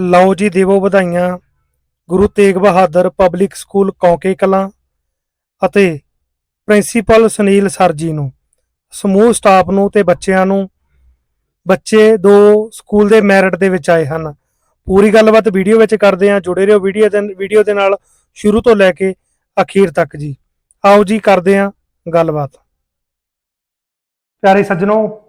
ਲਓ ਜੀ ਦੇਵੋ ਵਧਾਈਆਂ। ਗੁਰੂ ਤੇਗ ਬਹਾਦਰ ਪਬਲਿਕ ਸਕੂਲ ਕੌਂਕੇ ਕਲਾਂ ਅਤੇ ਪ੍ਰਿੰਸੀਪਲ ਸੁਨੀਲ ਸਰ ਜੀ ਨੂੰ ਸਮੂਹ ਸਟਾਫ ਨੂੰ ਤੇ ਬੱਚਿਆਂ ਨੂੰ। ਬੱਚੇ ਦੋ ਸਕੂਲ ਦੇ ਮੈਰਿਟ ਦੇ ਵਿੱਚ ਆਏ ਹਨ। ਪੂਰੀ ਗੱਲਬਾਤ ਵੀਡੀਓ ਵਿੱਚ ਕਰਦੇ ਹਾਂ। ਜੁੜੇ ਰਹੋ ਵੀਡੀਓ ਦੇ ਵੀਡੀਓ ਦੇ ਨਾਲ ਸ਼ੁਰੂ ਤੋਂ ਲੈ ਕੇ ਅਖੀਰ ਤੱਕ ਜੀ। ਆਓ ਜੀ ਕਰਦੇ ਹਾਂ ਗੱਲਬਾਤ। ਪਿਆਰੇ ਸੱਜਣੋ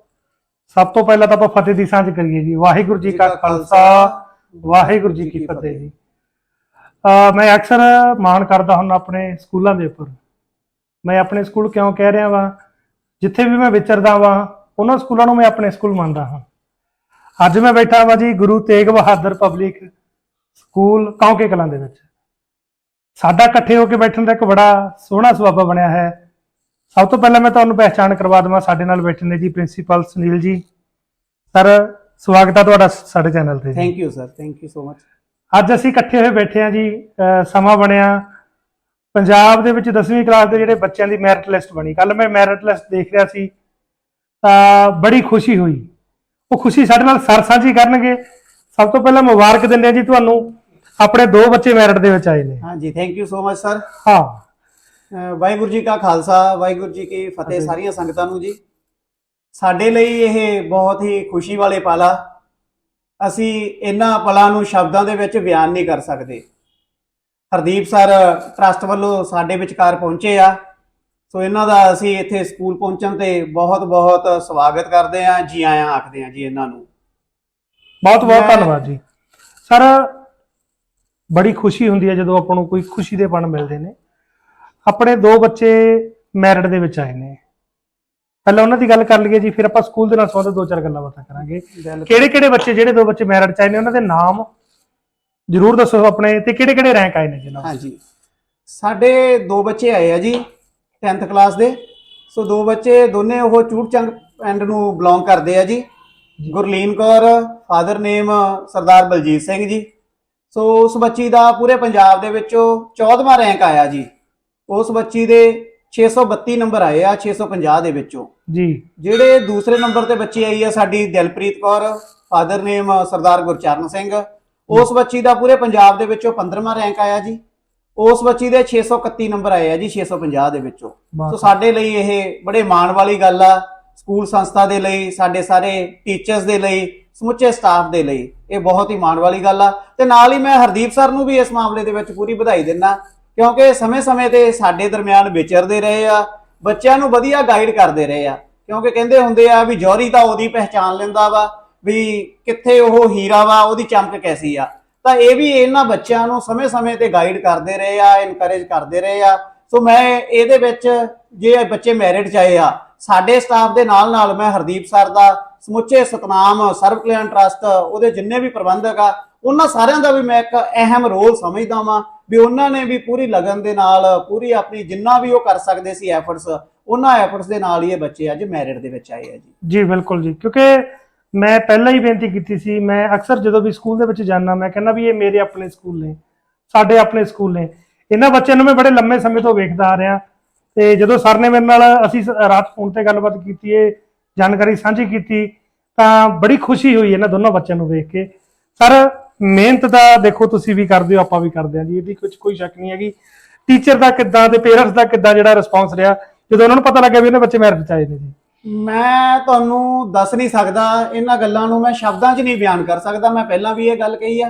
ਸਭ ਤੋਂ ਪਹਿਲਾਂ ਤਾਂ ਆਪਾਂ ਫਤਿਹ ਦੀ ਸਾਂਝ ਕਰੀਏ ਜੀ। ਵਾਹਿਗੁਰੂ ਜੀ ਕਾ ਖਾਲਸਾ। ਵਾਹਿਗੁਰੂ ਜੀ ਕੀ ਫਤਿਹ ਜੀ। ਮੈਂ ਅਕਸਰ ਮਾਣ ਕਰਦਾ ਹੁੰਦਾ ਆਪਣੇ ਸਕੂਲਾਂ ਦੇ ਉੱਪਰ। ਮੈਂ ਆਪਣੇ ਸਕੂਲ ਕਿਉਂ ਕਹਿ ਰਿਹਾ ਵਾਂ? ਜਿੱਥੇ ਵੀ ਮੈਂ ਵਿਚਰਦਾ ਵਾਂ ਉਹਨਾਂ ਸਕੂਲਾਂ ਨੂੰ ਮੈਂ ਆਪਣੇ ਸਕੂਲ ਮੰਨਦਾ ਹਾਂ। ਅੱਜ ਮੈਂ ਬੈਠਾ ਵਾਂ ਜੀ ਗੁਰੂ ਤੇਗ ਬਹਾਦਰ ਪਬਲਿਕ ਸਕੂਲ ਕੌਂਕੇ ਕਲਾਂ ਦੇ ਵਿੱਚ। ਸਾਡਾ ਇਕੱਠੇ ਹੋ ਕੇ ਬੈਠਣ ਦਾ ਇੱਕ ਬੜਾ ਸੋਹਣਾ ਸੁਭਾਅ ਬਣਿਆ ਹੈ। ਸਭ ਤੋਂ ਪਹਿਲਾਂ ਮੈਂ ਤੁਹਾਨੂੰ ਪਹਿਚਾਣ ਕਰਵਾ ਦਵਾਂ ਸਾਡੇ ਨਾਲ ਬੈਠੇ ਨੇ ਜੀ ਪ੍ਰਿੰਸੀਪਲ ਸੁਨੀਲ ਜੀ। ਸਰ ਸਵਾਗਤ ਹੈ ਤੁਹਾਡਾ ਸਾਡੇ ਚੈਨਲ ਤੇ thank you sir thank you so much ਅੱਜ ਅਸੀਂ ਇਕੱਠੇ ਹੋਏ ਬੈਠੇ ਹਾਂ ਜੀ ਸਮਾਂ ਬਣਿਆ। ਪੰਜਾਬ ਦੇ ਵਿੱਚ 10ਵੀਂ ਕਲਾਸ ਦੇ ਜਿਹੜੇ ਬੱਚਿਆਂ ਦੀ ਮੈਰਿਟ ਲਿਸਟ ਬਣੀ। ਕੱਲ ਮੈਂ ਮੈਰਿਟ ਲਿਸਟ ਦੇਖ ਰਿਹਾ ਸੀ ਤਾਂ ਬੜੀ ਖੁਸ਼ੀ ਹੋਈ। ਉਹ ਖੁਸ਼ੀ ਸਾਡੇ ਨਾਲ ਸਰ ਸਾਂਝੀ ਕਰਨਗੇ। ਸਭ ਤੋਂ ਪਹਿਲਾਂ ਮੁਬਾਰਕ ਦਿੰਦੇ ਹਾਂ ਜੀ ਤੁਹਾਨੂੰ ਆਪਣੇ ਦੋ ਬੱਚੇ ਮੈਰਿਟ ਦੇ ਵਿੱਚ ਆਏ ਨੇ। ਹਾਂਜੀ thank you so much sir ਹਾਂ। ਵਾਹਿਗੁਰੂ ਜੀ ਕਾ ਖਾਲਸਾ ਵਾਹਿਗੁਰੂ ਜੀ ਕੀ ਫਤਿਹ। ਸਾਰੀਆਂ ਸੰਗਤਾਂ ਨੂੰ ਜੀ। ਸਾਡੇ ਲਈ ਇਹ ਬਹੁਤ ਹੀ ਖੁਸ਼ੀ ਵਾਲੇ ਪਲ। ਆ ਅਸੀਂ ਇਹਨਾਂ ਪਲਾਂ ਨੂੰ ਸ਼ਬਦਾਂ ਦੇ ਵਿੱਚ ਬਿਆਨ ਨਹੀਂ ਕਰ ਸਕਦੇ। ਹਰਦੀਪ ਸਰ ਟਰਸਟ ਵੱਲੋਂ ਸਾਡੇ ਵਿਚਕਾਰ ਪਹੁੰਚੇ ਆ। ਸੋ ਇਹਨਾਂ ਦਾ ਅਸੀਂ ਇੱਥੇ ਸਕੂਲ ਪਹੁੰਚਣ ਤੇ ਬਹੁਤ ਬਹੁਤ ਸਵਾਗਤ ਕਰਦੇ ਆ। ਜੀ ਆਇਆਂ ਆਖਦੇ ਆ ਜੀ ਇਹਨਾਂ ਨੂੰ। ਬਹੁਤ ਬਹੁਤ ਮੈਂ- ਧੰਨਵਾਦ ਜੀ। ਸਰ ਬੜੀ ਖੁਸ਼ੀ ਹੁੰਦੀ ਹੈ ਜਦੋਂ ਆਪਾਂ ਨੂੰ ਕੋਈ ਖੁਸ਼ੀ ਦੇ ਪਣ ਮਿਲਦੇ ਨੇ। ਆਪਣੇ ਦੋ ਬੱਚੇ ਮੈਰਿਟ ਦੇ ਵਿੱਚ ਆਏ ਨੇ। ਪਹਿਲਾਂ ਉਹਨਾਂ ਦੀ ਗੱਲ ਕਰ ਲਈਏ ਜੀ ਫਿਰ ਆਪਾਂ ਸਕੂਲ ਦੇ ਨਾਲ ਸੰਬੰਧਿਤ ਦੋ ਚਾਰ ਗੱਲਾਂ ਬਾਤਾਂ ਕਰਾਂਗੇ। ਕਿਹੜੇ ਕਿਹੜੇ ਬੱਚੇ ਜਿਹੜੇ ਦੋ ਬੱਚੇ ਮੈਰਿਟ ਚ ਆਏ ਨੇ ਉਹਨਾਂ ਦੇ ਨਾਮ ਜਰੂਰ ਦੱਸੋ ਆਪਣੇ ਤੇ ਕਿਹੜੇ ਕਿਹੜੇ ਰੈਂਕ ਆਏ ਨੇ ਜਨਾਬ ਹਾਂਜੀ। ਸਾਡੇ ਦੋ ਬੱਚੇ ਆਏ ਆ ਜੀ 10th ਕਲਾਸ ਦੇ। ਸੋ ਦੋ ਬੱਚੇ ਦੋਨੇ ਉਹ ਚੂੜਚੰਗ ਪਿੰਡ ਨੂੰ ਬਿਲੋਂਗ ਕਰਦੇ ਆ ਜੀ। Gurleen Kaur father name Sardar Baljit Singh ji. So ਉਸ ਬੱਚੀ ਦਾ ਪੂਰੇ ਪੰਜਾਬ ਦੇ ਵਿੱਚੋਂ 14ਵਾਂ ਰੈਂਕ ਆਇਆ ਜੀ। ਉਸ ਬੱਚੀ ਦੇ 632 ਨੰਬਰ ਆਏ ਆ 650 ਦੇ ਵਿੱਚੋਂ। ਜੀ। ਜਿਹੜੇ ਦੂਸਰੇ ਨੰਬਰ ਤੇ ਬੱਚੀ ਆਈ ਆ ਸਾਡੀ ਦਿਲਪ੍ਰੀਤ ਕੌਰ ਫਾਦਰ ਨੇਮ ਸਰਦਾਰ ਗੁਰਚਰਨ ਸਿੰਘ। ਉਸ ਬੱਚੀ ਦਾ ਪੂਰੇ ਪੰਜਾਬ ਦੇ ਵਿੱਚੋਂ 15ਵਾਂ ਰੈਂਕ ਆਇਆ ਜੀ। ਉਸ ਬੱਚੀ ਦੇ 631 ਨੰਬਰ ਆਏ ਆ ਜੀ 650 ਦੇ ਵਿੱਚੋਂ। ਸੋ ਸਾਡੇ ਲਈ ਇਹ ਬੜੇ ਮਾਣ ਵਾਲੀ ਗੱਲ ਆ ਸਕੂਲ ਸੰਸਥਾ ਦੇ ਲਈ ਸਾਡੇ ਸਾਰੇ ਟੀਚਰਸ ਦੇ ਲਈ ਸਮੁੱਚੇ ਸਟਾਫ ਦੇ ਲਈ। ਇਹ ਬਹੁਤ ਹੀ ਮਾਣ ਵਾਲੀ ਗੱਲ ਆ। ਤੇ ਨਾਲ ਹੀ ਮੈਂ ਹਰਦੀਪ ਸਰ ਨੂੰ ਵੀ ਇਸ ਮਾਮਲੇ ਦੇ ਵਿੱਚ ਪੂਰੀ ਵਧਾਈ ਦਿੰਦਾ ਕਿਉਂਕਿ ਸਮੇਂ-ਸਮੇਂ ਤੇ ਸਾਡੇ ਦਰਮਿਆਨ ਵਿਚਰਦੇ ਰਹੇ ਆ, ਬੱਚਿਆਂ ਨੂੰ ਵਧੀਆ ਗਾਈਡ ਕਰਦੇ ਰਹੇ ਆ। ਕਿਉਂਕਿ ਕਹਿੰਦੇ ਹੁੰਦੇ ਆ ਵੀ ਜੌਹਰੀ ਤਾਂ ਉਹਦੀ ਪਹਿਚਾਨ ਲੈਂਦਾ ਵਾ, ਵੀ ਕਿੱਥੇ ਉਹ ਹੀਰਾ ਵਾ, ਉਹਦੀ ਚਮਕ ਕੈਸੀ ਆ। ਤਾਂ ਇਹ ਵੀ ਇਹਨਾਂ ਬੱਚਿਆਂ ਨੂੰ ਸਮੇਂ-ਸਮੇਂ ਤੇ ਗਾਈਡ ਕਰਦੇ ਰਹੇ ਆ ਇਨਕਰੇਜ ਕਰਦੇ ਰਹੇ ਆ। ਸੋ ਮੈਂ ਇਹਦੇ ਵਿੱਚ ਜੇ ਬੱਚੇ ਮੈਰਿਟ ਚ ਆਏ ਆ, ਸਾਡੇ ਸਟਾਫ ਦੇ ਨਾਲ ਨਾਲ ਮੈਂ ਹਰਦੀਪ ਸਰ ਦਾ ਸਮੁੱਚੇ ਸਤਨਾਮ ਸਰਵ ਕਲਿਆਣ ਟਰਸਟ ਉਹਦੇ ਜਿੰਨੇ ਵੀ ਪ੍ਰਬੰਧਕ ਆ ਉਹਨਾਂ ਸਾਰਿਆਂ ਦਾ ਵੀ ਮੈਂ ਇੱਕ ਅਹਿਮ ਰੋਲ ਸਮਝਦਾ ਵਾਂ ਵੀ ਉਹਨਾਂ ਨੇ ਵੀ ਪੂਰੀ ਲਗਨ ਦੇ ਨਾਲ, ਪੂਰੀ ਆਪਣੀ ਜਿੰਨਾ ਵੀ ਉਹ ਕਰ ਸਕਦੇ ਸੀ ਐਫਰਟਸ ਉਹਨਾਂ ਐਫਰਟਸ ਦੇ ਨਾਲ ਹੀ ਇਹ ਬੱਚੇ ਅੱਜ ਮੈਰਿਟ ਦੇ ਵਿੱਚ ਆਏ ਆ ਜੀ। ਜੀ, ਬਿਲਕੁਲ ਜੀ। ਕਿਉਂਕਿ ਮੈਂ ਪਹਿਲਾਂ ਹੀ ਬੇਨਤੀ ਕੀਤੀ ਸੀ, ਮੈਂ ਅਕਸਰ ਜਦੋਂ ਵੀ ਸਕੂਲ ਦੇ ਵਿੱਚ ਜਾਂਦਾ, ਮੈਂ ਕਹਿੰਦਾ ਵੀ ਇਹ ਮੇਰੇ ਆਪਣੇ ਸਕੂਲ ਨੇ, ਸਾਡੇ ਆਪਣੇ ਸਕੂਲ ਨੇ। ਇਹਨਾਂ ਬੱਚਿਆਂ ਨੂੰ ਮੈਂ ਬੜੇ ਲੰਮੇ ਸਮੇਂ ਤੋਂ ਵੇਖਦਾ ਆ ਰਿਹਾ। ਤੇ ਜਦੋਂ ਸਰ ਨੇ ਮੇਰੇ ਨਾਲ ਅਸੀਂ ਸ- ਰਾਤ ਫੋਨ ਤੇ ਗੱਲਬਾਤ ਕੀਤੀ, ਇਹ ਜਾਣਕਾਰੀ ਸਾਂਝੀ ਕੀਤੀ, ਤਾਂ ਬੜੀ ਖੁਸ਼ੀ ਹੋਈ ਇਹਨਾਂ ਦੋਨੋਂ ਬੱਚਿਆਂ ਨੂੰ ਵੇਖ ਕੇ। ਸਰ ਮਿਹਨਤ ਦਾ ਦੇਖੋ ਤੁਸੀਂ ਵੀ ਕਰਦੇ ਹੋ ਆਪਾਂ ਵੀ ਕਰਦੇ ਹਾਂ ਜੀ ਇਹਦੀ ਕੁਝ ਕੋਈ ਸ਼ੱਕ ਨਹੀਂ ਹੈਗੀ। ਟੀਚਰ ਦਾ ਕਿੱਦਾਂ ਤੇ ਪੇਰੈਂਟਸ ਦਾ ਕਿੱਦਾਂ ਜਿਹੜਾ ਰਿਸਪੌਂਸ ਰਿਹਾ ਜਦੋਂ ਉਹਨਾਂ ਨੂੰ ਪਤਾ ਲੱਗਿਆ ਵੀ ਇਹਨਾਂ ਬੱਚੇ ਮੈਰਿਟ ਚ ਆਏ ਨੇ ਜੀ। ਮੈਂ ਤੁਹਾਨੂੰ ਦੱਸ ਨਹੀਂ ਸਕਦਾ ਇਹਨਾਂ ਗੱਲਾਂ ਨੂੰ ਮੈਂ ਸ਼ਬਦਾਂ 'ਚ ਨਹੀਂ ਬਿਆਨ ਕਰ ਸਕਦਾ ਮੈਂ ਪਹਿਲਾਂ ਵੀ ਇਹ ਗੱਲ ਕਹੀ ਆ।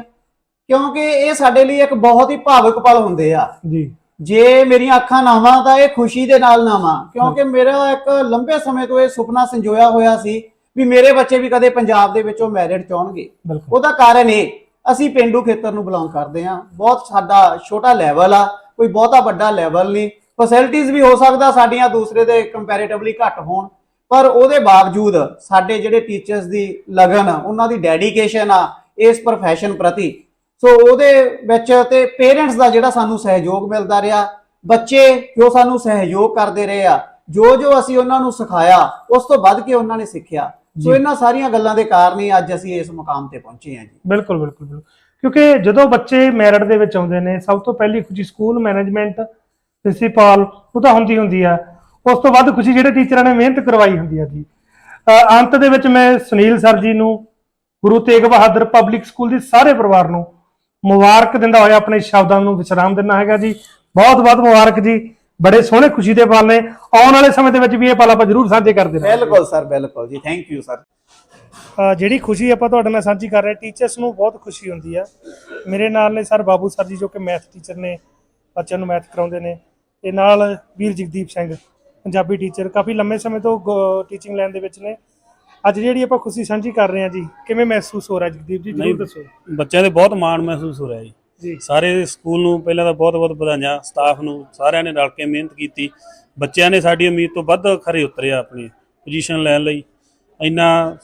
ਕਿਉਂਕਿ ਇਹ ਸਾਡੇ ਲਈ ਇੱਕ ਬਹੁਤ ਹੀ ਭਾਵੁਕ ਪਲ ਹੁੰਦੇ ਆ। ਜੀ। ਜੇ ਮੇਰੀਆਂ ਅੱਖਾਂ ਨਾਵਾਂ ਤਾਂ ਇਹ ਖੁਸ਼ੀ ਦੇ ਨਾਲ ਨਾਵਾਂ ਕਿਉਂਕਿ ਮੇਰਾ ਇੱਕ ਲੰਬੇ ਸਮੇਂ ਤੋਂ ਇਹ ਸੁਪਨਾ ਸੰਜੋਇਆ ਹੋਇਆ ਸੀ ਵੀ ਮੇਰੇ ਬੱਚੇ ਵੀ ਕਦੇ ਪੰਜਾਬ ਦੇ ਵਿੱਚੋਂ ਮੈਰਿਟ ਬਿਲਕੁਲ। ਉਹਦਾ ਕਾਰਨ ਇਹ ਅਸੀਂ ਪਿੰਡੂ ਖੇਤਰ ਨੂੰ ਬਿਲੋਂਗ ਕਰਦੇ ਹਾਂ। ਬਹੁਤ ਸਾਡਾ ਛੋਟਾ ਲੈਵਲ ਆ, ਕੋਈ ਬਹੁਤਾ ਵੱਡਾ ਲੈਵਲ ਨਹੀਂ। ਫੈਸਿਲਿਟੀਆਂ ਵੀ ਹੋ ਸਕਦਾ ਸਾਡੀਆਂ ਦੂਸਰੇ ਦੇ ਕੰਪੈਰੀਟਿਵਲੀ ਘੱਟ ਹੋਣ, ਪਰ ਉਹਦੇ ਬਾਵਜੂਦ ਸਾਡੇ ਜਿਹੜੇ ਟੀਚਰਸ ਦੀ ਲਗਨ ਉਹਨਾਂ ਦੀ ਡੈਡੀਕੇਸ਼ਨ ਆ ਇਸ profession ਪ੍ਰਤੀ। ਸੋ ਉਹਦੇ ਵਿੱਚ ਤੇ ਪੇਰੈਂਟਸ ਦਾ ਜਿਹੜਾ ਸਾਨੂੰ ਸਹਿਯੋਗ ਮਿਲਦਾ ਰਿਹਾ, ਬੱਚੇ ਜੋ ਸਾਨੂੰ ਸਹਿਯੋਗ ਕਰਦੇ ਰਹੇ ਆ, ਜੋ ਜੋ ਅਸੀਂ ਉਹਨਾਂ ਨੂੰ ਸਿਖਾਇਆ, ਉਸ ਤੋਂ ਵੱਧ ਕੇ ਉਹਨਾਂ ਨੇ ਸਿੱਖਿਆ। ਸੋ। ਇਹਨਾਂ ਸਾਰੀਆਂ ਗੱਲਾਂ ਦੇ ਕਾਰਨ ਹੀ ਅੱਜ ਅਸੀਂ ਇਸ ਮੁਕਾਮ ਤੇ ਪਹੁੰਚੇ ਹਾਂ ਜੀ। ਬਿਲਕੁਲ ਬਿਲਕੁਲ ਬਿਲਕੁਲ। ਕਿਉਂਕਿ ਜਦੋਂ ਬੱਚੇ ਮੈਰਿਟ ਦੇ ਵਿੱਚ ਆਉਂਦੇ ਨੇ ਸਭ ਤੋਂ ਪਹਿਲੀ ਖੁਸ਼ੀ ਸਕੂਲ ਮੈਨੇਜਮੈਂਟ ਪ੍ਰਿੰਸੀਪਲ ਉਹ ਤਾਂ ਹੁੰਦੀ ਹੁੰਦੀ ਆ। ਉਸ ਤੋਂ ਵੱਧ ਖੁਸ਼ੀ ਜਿਹੜੇ ਟੀਚਰਾਂ ਨੇ ਮਿਹਨਤ ਕਰਵਾਈ ਹੁੰਦੀ ਆ ਜੀ। ਅੰਤ ਦੇ ਵਿੱਚ ਮੈਂ ਸੁਨੀਲ ਸਰ ਜੀ ਨੂੰ ਗੁਰੂ ਤੇਗ ਬਹਾਦਰ ਪਬਲਿਕ ਸਕੂਲ ਦੇ ਸਾਰੇ ਪਰਿਵਾਰ ਨੂੰ ਮੁਬਾਰਕ ਦਿੰਦਾ ਹੋਇਆ ਆਪਣੇ ਸ਼ਬਦਾਂ ਨੂੰ ਵਿਸਰਾਮ ਦਿੰਦਾ ਹੈਗਾ ਜੀ। ਬਹੁਤ ਬਹੁਤ ਮੁਬਾਰਕ ਜੀ। ਬੜੇ ਸੋਹਣੇ ਖੁਸ਼ੀ ਦੇ ਪਲ ਨੇ। ਆਉਣ ਵਾਲੇ ਸਮੇਂ ਦੇ ਵਿੱਚ ਵੀ ਇਹ ਪਲ ਆਪਾਂ ਜ਼ਰੂਰ ਸਾਂਝੇ ਕਰਦੇ ਰਹਾਂਗੇ ਬਿਲਕੁਲ ਸਰ ਬਿਲਕੁਲ ਜੀ। ਥੈਂਕ ਯੂ ਸਰ ਜਿਹੜੀ ਖੁਸ਼ੀ ਆਪਾਂ ਤੁਹਾਡੇ ਨਾਲ ਸਾਂਝੀ ਕਰ ਰਹੇ ਟੀਚਰਸ ਨੂੰ ਬਹੁਤ ਖੁਸ਼ੀ ਹੁੰਦੀ ਆ। ਮੇਰੇ ਨਾਲ ਨੇ ਸਰ ਬਾਬੂ ਸਰ ਜੀ ਜੋ ਕਿ ਮੈਥ ਟੀਚਰ ਨੇ ਬੱਚਿਆਂ ਨੂੰ ਮੈਥ ਕਰਾਉਂਦੇ ਨੇ। ਤੇ ਨਾਲ ਵੀਰ ਜਗਦੀਪ ਸਿੰਘ ਪੰਜਾਬੀ ਟੀਚਰ ਕਾਫੀ ਲੰਮੇ ਸਮੇਂ ਤੋਂ ਟੀਚਿੰਗ ਲਾਈਨ ਦੇ ਵਿੱਚ ਨੇ। ਅੱਜ ਜਿਹੜੀ ਆਪਾਂ ਖੁਸ਼ੀ ਸਾਂਝੀ ਕਰ ਰਹੇ ਹਾਂ ਜੀ ਕਿਵੇਂ ਮਹਿਸੂਸ ਹੋ ਰਿਹਾ ਜਗਦੀਪ ਜੀ। ਜਰੂਰ ਦੱਸੋ। ਬੱਚਿਆਂ ਦੇ ਬਹੁਤ ਮਾਣ ਮਹਿਸੂਸ ਹੋ ਰਿਹਾ ਜੀ। ਜੀ। ਸਾਰੇ ਸਕੂਲ ਨੂੰ ਪਹਿਲਾਂ ਤਾਂ ਬਹੁਤ-ਬਹੁਤ ਵਧਾਈਆਂ ਸਟਾਫ ਨੂੰ ਸਾਰਿਆਂ ਨੇ ਰਲ ਕੇ ਮਿਹਨਤ ਕੀਤੀ। ਬੱਚਿਆਂ ਨੇ ਸਾਡੀ ਉਮੀਦ ਤੋਂ ਵੱਧ ਖਰੇ ਉਤਰਿਆ ਆਪਣੀ ਪੋਜੀਸ਼ਨ ਲੈਣ ਲਈ। ਇੰਨਾ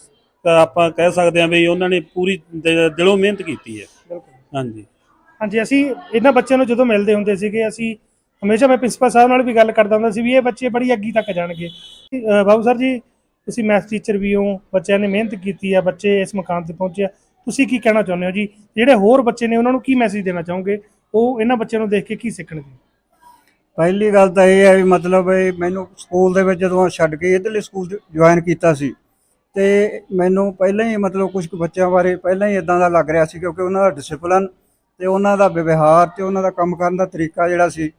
ਤਾਂ ਆਪਾਂ ਕਹਿ ਸਕਦੇ ਹਾਂ ਵੀ ਉਹਨਾਂ ਨੇ ਪੂਰੀ ਦਿ- ਦਿਲੋਂ ਮਿਹਨਤ ਕੀਤੀ ਹੈ। ਬਿਲਕੁਲ। ਹਾਂਜੀ। ਹਾਂਜੀ ਅਸੀਂ ਇਹਨਾਂ ਬੱਚਿਆਂ ਨੂੰ ਜਦੋਂ ਮਿਲਦੇ ਹੁੰਦੇ ਸੀਗੇ ਅਸੀਂ ਹਮੇਸ਼ਾ ਮੈਂ ਪ੍ਰਿੰਸੀਪਲ ਸਾਹਿਬ ਨਾਲ ਵੀ ਗੱਲ ਕਰਦਾ ਹੁੰਦਾ ਸੀ ਵੀ ਇਹ ਬੱਚੇ ਬੜੀ ਅੱਗੀ ਤੱਕ ਜਾਣਗੇ। ਅਹ ਬਾਬੂ ਸਰ ਜੀ ਤੁਸੀਂ ਮੈਥ ਟੀਚਰ ਵੀ ਹੋ ਬੱਚਿਆਂ ਨੇ ਮਿਹਨਤ ਕੀਤੀ ਆ ਬੱਚੇ ਇਸ ਮੁਕਾਮ ਤੇ ਪਹੁੰਚੇ ਆ। ਤੁਸੀਂ ਕੀ ਕਹਿਣਾ ਚਾਹੁੰਦੇ ਹੋ ਜੀ? ਜਿਹੜੇ ਹੋਰ ਬੱਚੇ ਨੇ, ਉਹਨਾਂ ਨੂੰ ਕੀ ਮੈਸੇਜ ਦੇਣਾ ਚਾਹੋਗੇ? ਉਹ ਇਹਨਾਂ ਬੱਚਿਆਂ ਨੂੰ ਦੇਖ ਕੇ ਕੀ ਸਿੱਖਣਗੇ? ਪਹਿਲੀ ਗੱਲ ਤਾਂ ਇਹ ਹੈ ਵੀ ਮਤਲਬ ਇਹ ਮੈਨੂੰ ਸਕੂਲ ਦੇ ਵਿੱਚ ਜਦੋਂ ਛੱਡ ਕੇ ਇਧਰਲੇ ਸਕੂਲ ਜੁਆਇਨ ਕੀਤਾ ਸੀ, ਤੇ ਮੈਨੂੰ ਪਹਿਲਾਂ ਹੀ ਮਤਲਬ ਕੁਝ ਕੁ ਬੱਚਿਆਂ ਬਾਰੇ ਪਹਿਲਾਂ ਹੀ ਇਦਾਂ ਦਾ ਲੱਗ ਰਿਹਾ ਸੀ ਕਿਉਂਕਿ ਉਹਨਾਂ ਦਾ ਡਿਸਪਲਿਨ ਤੇ ਉਹਨਾਂ ਦਾ ਵਿਵਹਾਰ ਤੇ ਉਹਨਾਂ ਦਾ ਕੰਮ ਕਰਨ ਦਾ ਤਰੀਕਾ ਜਿਹੜਾ ਸੀ,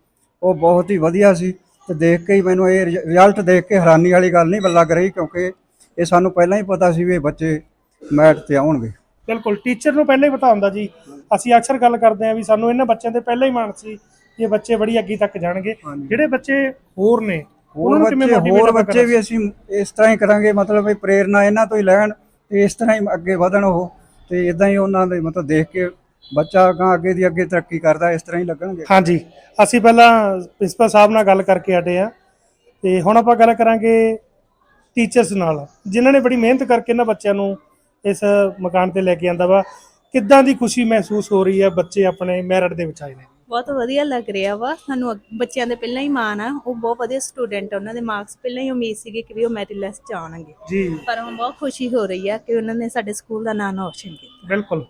ਉਹ ਬਹੁਤ ਹੀ ਵਧੀਆ ਸੀ ਤੇ ਦੇਖ ਕੇ ਹੀ ਮੈਨੂੰ ਇਹ ਰਿਜ਼ਲਟ ਦੇਖ ਕੇ ਹੈਰਾਨੀ ਵਾਲੀ ਗੱਲ ਨਹੀਂ ਲੱਗ ਰਹੀ ਕਿਉਂਕਿ ਇਹ ਸਾਨੂੰ ਪਹਿਲਾਂ ਹੀ ਪਤਾ ਸੀ ਵੀ ਇਹ ਬੱਚੇ ਮੈਟ ਤੇ ਆਉਣਗੇ। ਬਿਲਕੁਲ ਟੀਚਰ ਨੂੰ ਪਹਿਲਾਂ ਹੀ ਪਤਾ ਹੁੰਦਾ ਜੀ। ਅਸੀਂ ਅਕਸਰ ਗੱਲ ਕਰਦੇ ਹਾਂ ਵੀ ਸਾਨੂੰ ਇਹਨਾਂ ਬੱਚਿਆਂ ਦੇ ਪਹਿਲਾਂ ਹੀ ਮਾਣ ਸੀ ਕਿ ਇਹ ਬੱਚੇ ਬੜੀ ਅੱਗੀ ਤੱਕ ਜਾਣਗੇ। ਜਿਹੜੇ ਬੱਚੇ ਹੋਰ ਨੇ ਹੋਰ ਉਹਨਾਂ ਨੂੰ ਕਿਵੇਂ ਬੱਚੇ ਹੋਰ ਬੱਚੇ ਵੀ ਅਸੀਂ ਇਸ ਤਰ੍ਹਾਂ ਹੀ ਕਰਾਂਗੇ ਮਤਲਬ ਵੀ ਪ੍ਰੇਰਨਾ ਇਹਨਾਂ ਤੋਂ ਹੀ ਲੈਣ ਤੇ ਇਸ ਤਰ੍ਹਾਂ ਹੀ ਅੱਗੇ ਵਧਣ ਉਹ। ਤੇ ਇਦਾਂ ਹੀ ਉਹਨਾਂ ਦੇ ਮਤਲਬ ਦੇਖ ਕੇ ਬੱਚਾ ਅਗਾਂਹ ਅੱਗੇ ਦੀ ਅੱਗੇ ਤਰੱਕੀ ਕਰਦਾ ਇਸ ਤਰ੍ਹਾਂ ਹੀ ਲੱਗਣਗੇ। ਹਾਂਜੀ। ਅਸੀਂ ਪਹਿਲਾਂ ਪ੍ਰਿੰਸੀਪਲ ਸਾਹਿਬ ਨਾਲ ਗੱਲ ਕਰਕੇ ਹਟੇ ਆ ਤੇ ਹੁਣ ਆਪਾਂ ਗੱਲ ਕਰਾਂਗੇ ਟੀਚਰਸ ਨਾਲ ਜਿਨ੍ਹਾਂ ਨੇ ਬੜੀ ਮਿਹਨਤ ਕਰਕੇ ਇਹਨਾਂ ਬੱਚਿਆਂ ਨੂੰ ਇਸ ਮਕਾਨ ਤੇ ਲੈ ਕੇ ਆਂਦਾ ਵਾ। ਕਿੱਦਾਂ ਦੀ ਖੁਸ਼ੀ ਮਹਿਸੂਸ ਹੋ ਰਹੀ ਹੈ ਬੱਚੇ ਆਪਣੇ ਮੈਰਿਟ ਦੇ ਵਿੱਚ ਆਏ ਨੇ? ਬਹੁਤ ਵਧੀਆ ਲੱਗ ਰਿਹਾ ਵਾ। ਸਾਨੂੰ ਅੱਗ- ਬੱਚਿਆਂ ਦੇ ਪਹਿਲਾਂ ਹੀ ਮਾਣ ਆ। ਉਹ ਬਹੁਤ ਵਧੀਆ ਸਟੂਡੈਂਟ ਆ। ਉਹਨਾਂ ਦੇ ਮਾਰਕਸ ਪਹਿਲਾਂ ਹੀ ਉਮੀਦ ਸੀਗੀ ਕਿ ਵੀ ਉਹ ਮੈਰਿਟ ਲਿਸਟ ਚ ਆਉਣਗੇ। ਜੀ। ਪਰ ਹੁਣ ਬਹੁਤ ਖੁਸ਼ੀ ਹੋ ਰਹੀ ਆ ਕਿ ਉਹਨਾਂ ਨੇ ਸਾਡੇ ਸਕੂਲ ਦਾ ਨਾਮ ਰੋਸ਼ਨ ਕੀਤਾ। ਬਿਲਕੁਲ।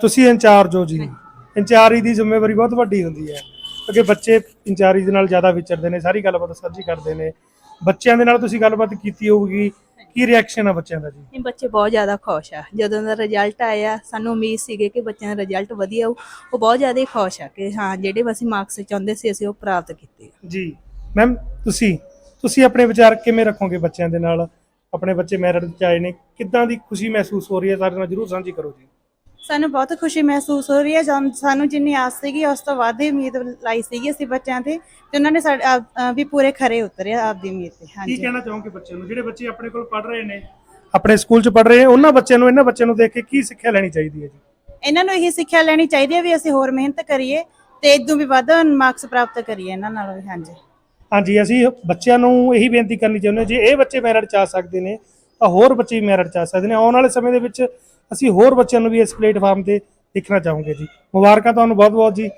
ਤੁਸੀਂ ਇੰਚਾਰਜ ਹੋ ਜੀ। ਇੰਚਾਰਜ ਦੀ ਜ਼ਿੰਮੇਵਾਰੀ ਬਹੁਤ ਵੱਡੀ ਹੁੰਦੀ ਹੈ। ਕਿਉਂਕਿ ਬੱਚੇ ਇੰਚਾਰਜ ਦੇ ਨਾਲ ਜ਼ਿਆਦਾ ਵਿਚਰਦੇ ਨੇ। ਸਾਰੀ ਗੱਲਬਾਤ ਸਾਂਝੀ ਕਰਦੇ ਨੇ। ਬੱਚਿਆਂ ਦੇ ਨਾਲ ਤੁਸੀਂ ਗੱਲਬਾਤ ਕੀਤੀ ਹੋਊਗੀ। ਕੀ ਰਿਐਕਸ਼ਨ ਆ ਬੱਚਿਆਂ ਦਾ ਜੀ? ਇਹ ਬੱਚੇ ਬਹੁਤ ਜ਼ਿਆਦਾ ਖੁਸ਼ ਆ। ਜਦੋਂ ਦਾ ਰਿਜ਼ਲਟ ਆਇਆ ਸਾਨੂੰ ਉਮੀਦ ਸੀਗੀ ਕਿ ਬੱਚਿਆਂ ਦਾ ਰਿਜ਼ਲਟ ਵਧੀਆ ਆਊ। ਉਹ ਬਹੁਤ ਜ਼ਿਆਦਾ ਹੀ ਖੁਸ਼ ਆ ਕਿ ਹਾਂ ਜਿਹੜੇ ਅਸੀਂ ਮਾਰਕਸ ਚਾਹੁੰਦੇ ਸੀ ਅਸੀਂ ਉਹ ਪ੍ਰਾਪਤ ਕੀਤੇ ਜੀ। ਮੈਮ ਤੁਸੀਂ ਤੁਸੀਂ ਆਪਣੇ ਵਿਚਾਰ ਕਿਵੇਂ ਰੱਖੋਗੇ ਬੱਚਿਆਂ ਦੇ ਨਾਲ? ਆਪਣੇ ਬੱਚੇ ਮੈਰਿਟ ਚ ਆਏ ਨੇ ਕਿੱਦਾਂ ਦੀ ਖੁਸ਼ੀ ਮਹਿਸੂਸ ਹੋ ਰਹੀ ਹੈ? ਸਾਡੇ ਨਾਲ ਜਰੂਰ ਸਾਂਝੀ ਕਰੋ ਜੀ। ਸਾਨੂੰ ਬਹੁਤ ਖੁਸ਼ੀ ਮਹਿਸੂਸ ਹੋ ਰਹੀ ਹੈ। ਜਾਂ- ਸਾਨੂੰ ਜਿੰਨੀ ਆਸ ਸੀਗੀ ਉਸ ਤੋਂ ਵੱਧ ਹੀ ਉਮੀਦ ਲਾਈ ਸੀਗੀ ਅਸੀਂ ਬੱਚਿਆਂ ਤੇ। ਤੇ ਉਹਨਾਂ ਨੇ ਸਾਡੇ ਵੀ ਪੂਰੇ ਖਰੇ ਉਤਰੇ ਆਪਦੀ ਉਮੀਦ ਤੇ। ਕੀ ਹਾਂਜੀ ਕਹਿਣਾ ਚਾਹੋਗੇ ਬੱਚਿਆਂ ਨੂੰ? ਜਿਹੜੇ ਬੱਚੇ ਆਪਣੇ ਕੋਲ ਪੜ ਰਹੇ ਨੇ ਆਪਣੇ ਸਕੂਲ ਚ ਪੜ ਰਹੇ ਨੇ ਉਹਨਾਂ ਬੱਚਿਆਂ ਨੂੰ ਇਹਨਾਂ ਬੱਚਿਆਂ ਨੂੰ ਦੇਖ ਕੇ ਕੀ ਸਿੱਖਿਆ ਲੈਣੀ ਚਾਹੀਦੀ ਹੈ ਜੀ? ਇਹਨਾਂ ਨੂੰ ਇਹੀ ਸਿੱਖਿਆ ਲੈਣੀ ਚਾਹੀਦੀ ਹੈ ਵੀ ਅਸੀਂ ਹੋਰ ਮਿਹਨਤ ਕਰੀਏ ਤੇ ਇਦੋਂ ਵੀ ਵੱਧ ਮਾਰਕਸ ਪ੍ਰਾਪਤ ਕਰੀਏ ਇਹਨਾਂ ਨਾਲੋਂ ਵੀ ਹਾਂਜੀ। ਹਾਂਜੀ ਅਸੀਂ ਬੱਚਿਆਂ ਨੂੰ ਇਹੀ ਬੇਨਤੀ ਕਰਨੀ ਚਾਹੁੰਦੇ ਹਾਂ, ਜੇ ਇਹ ਬੱਚੇ ਮੈਰਿਟ ਚ ਆ ਸਕਦੇ ਨੇ ਤਾਂ ਹੋਰ ਬੱਚੇ ਵੀ ਮੈਰਿਟ ਚ ਆ ਸਕਦੇ ਨੇ। ਆਉਣ ਵਾਲੇ ਸਮੇਂ ਦੇ ਵਿੱਚ ਅਸੀਂ ਹੋਰ ਬੱਚਿਆਂ ਨੂੰ ਵੀ ਇਸ ਪਲੇਟਫਾਰਮ ਤੇ ਦੇਖਣਾ ਚਾਹੋਗੇ ਜੀ। ਮੁਬਾਰਕਾਂ ਤੁਹਾਨੂੰ ਬਹੁਤ ਬਹੁਤ ਜੀ।